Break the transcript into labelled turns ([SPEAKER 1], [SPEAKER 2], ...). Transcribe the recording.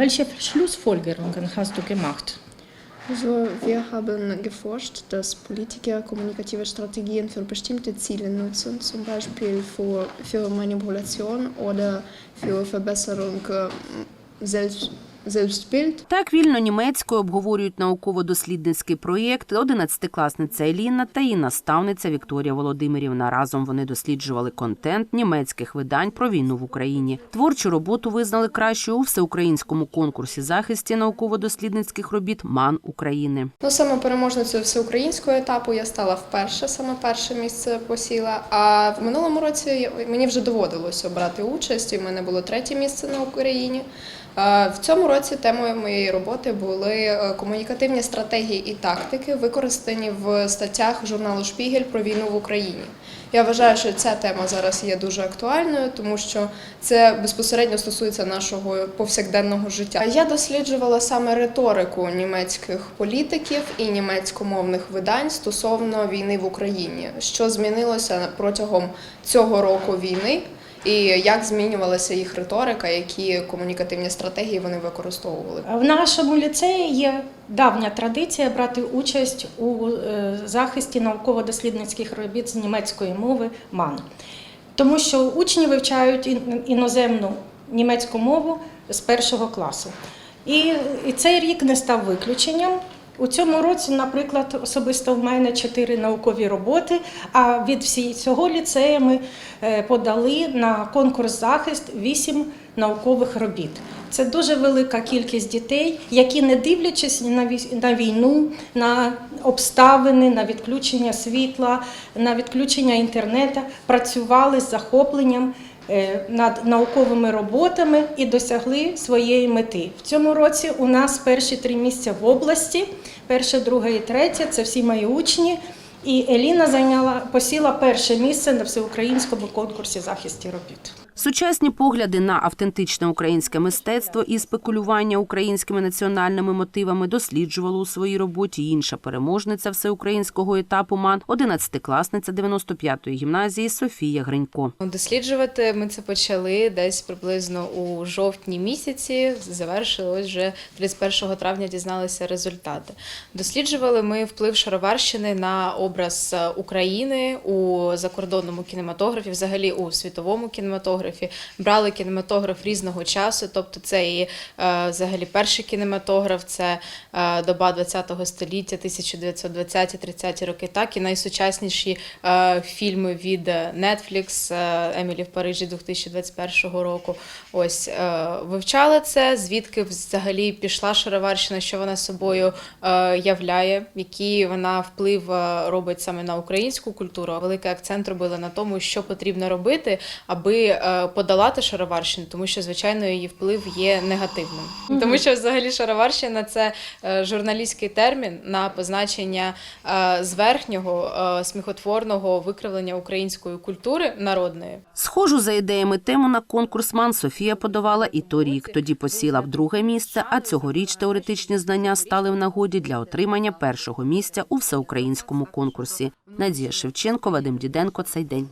[SPEAKER 1] Welche Schlussfolgerungen hast du gemacht?
[SPEAKER 2] Also wir haben geforscht, dass Politiker kommunikative Strategien für bestimmte Ziele nutzen, zum Beispiel für, für Manipulation oder für Verbesserung äh, Selbst.
[SPEAKER 3] Так вільно німецькою обговорюють науково-дослідницький проєкт одинадцятикласниця Еліна та її наставниця Вікторія Володимирівна. Разом вони досліджували контент німецьких видань про війну в Україні. Творчу роботу визнали кращою у всеукраїнському конкурсі захисті науково-дослідницьких робіт МАН України.
[SPEAKER 2] Ну, саме переможницею всеукраїнського етапу я стала вперше, саме перше місце посіла. А в минулому році мені вже доводилося брати участь, і в мене було третє місце на Україні. В цьому році темою моєї роботи були е, комунікативні стратегії і тактики, використані в статтях журналу Шпігель про війну в Україні. Я вважаю, що ця тема зараз є дуже актуальною, тому що це безпосередньо стосується нашого повсякденного життя. Я досліджувала саме риторику німецьких політиків і німецькомовних видань стосовно війни в Україні, що змінилося протягом цього року війни. І як змінювалася їх риторика, які комунікативні стратегії вони використовували?
[SPEAKER 1] В нашому ліцеї є давня традиція брати участь у е, захисті науково-дослідницьких робіт з німецької мови МАН. Тому що учні вивчають ін- іноземну німецьку мову з першого класу. І цей рік не став виключенням. У цьому році, наприклад, особисто в мене чотири наукові роботи, а від всього ліцею ми е, подали на конкурс захист вісім наукових робіт. Це дуже велика кількість дітей, які, не дивлячись на вій- на війну, на обставини, на відключення світла, на відключення інтернету, працювали з захопленням над науковими роботами і досягли своєї мети. В цьому році у нас перші три місця в області, перше, друге і третє це всі мої учні. І Еліна зайняла посіла перше місце на всеукраїнському конкурсі захисті робіт.
[SPEAKER 3] Сучасні погляди на автентичне українське мистецтво і спекулювання українськими національними мотивами досліджувала у своїй роботі інша переможниця всеукраїнського етапу МАН, 11-класниця 95-ї гімназії Софія Гринько.
[SPEAKER 4] Досліджувати ми це почали десь приблизно у жовтні місяці. Завершили ось вже 31 травня дізналися результати. Досліджували ми вплив Шароварщини на образ е, України у закордонному кінематографі, взагалі у світовому кінематографі. Брали кінематограф різного часу, тобто це і е, взагалі перший кінематограф, це е, доба ХХ століття, 1920-30 роки, так і найсучасніші е, фільми від Netflix, Емілі в Парижі 2021 року. Ось вивчали це, звідки взагалі пішла Шароварщина, що вона собою являє, який вона вплив робить саме на українську культуру. Великий акцент робили на тому, що потрібно робити, аби подолати Шароварщину, тому що звичайно її вплив є негативним. Тому що взагалі Шароварщина це е, журналістський термін на позначення е, зверхнього е, сміхотворного викривлення української культури народної.
[SPEAKER 3] Схожу за ідеями тему на конкурс МАН Софія подавала і торік. Тоді посіла в друге місце, а цьогоріч теоретичні знання стали в нагоді для отримання першого місця у всеукраїнському конкурсі. Надія Шевченко, Вадим Діденко. Цей день.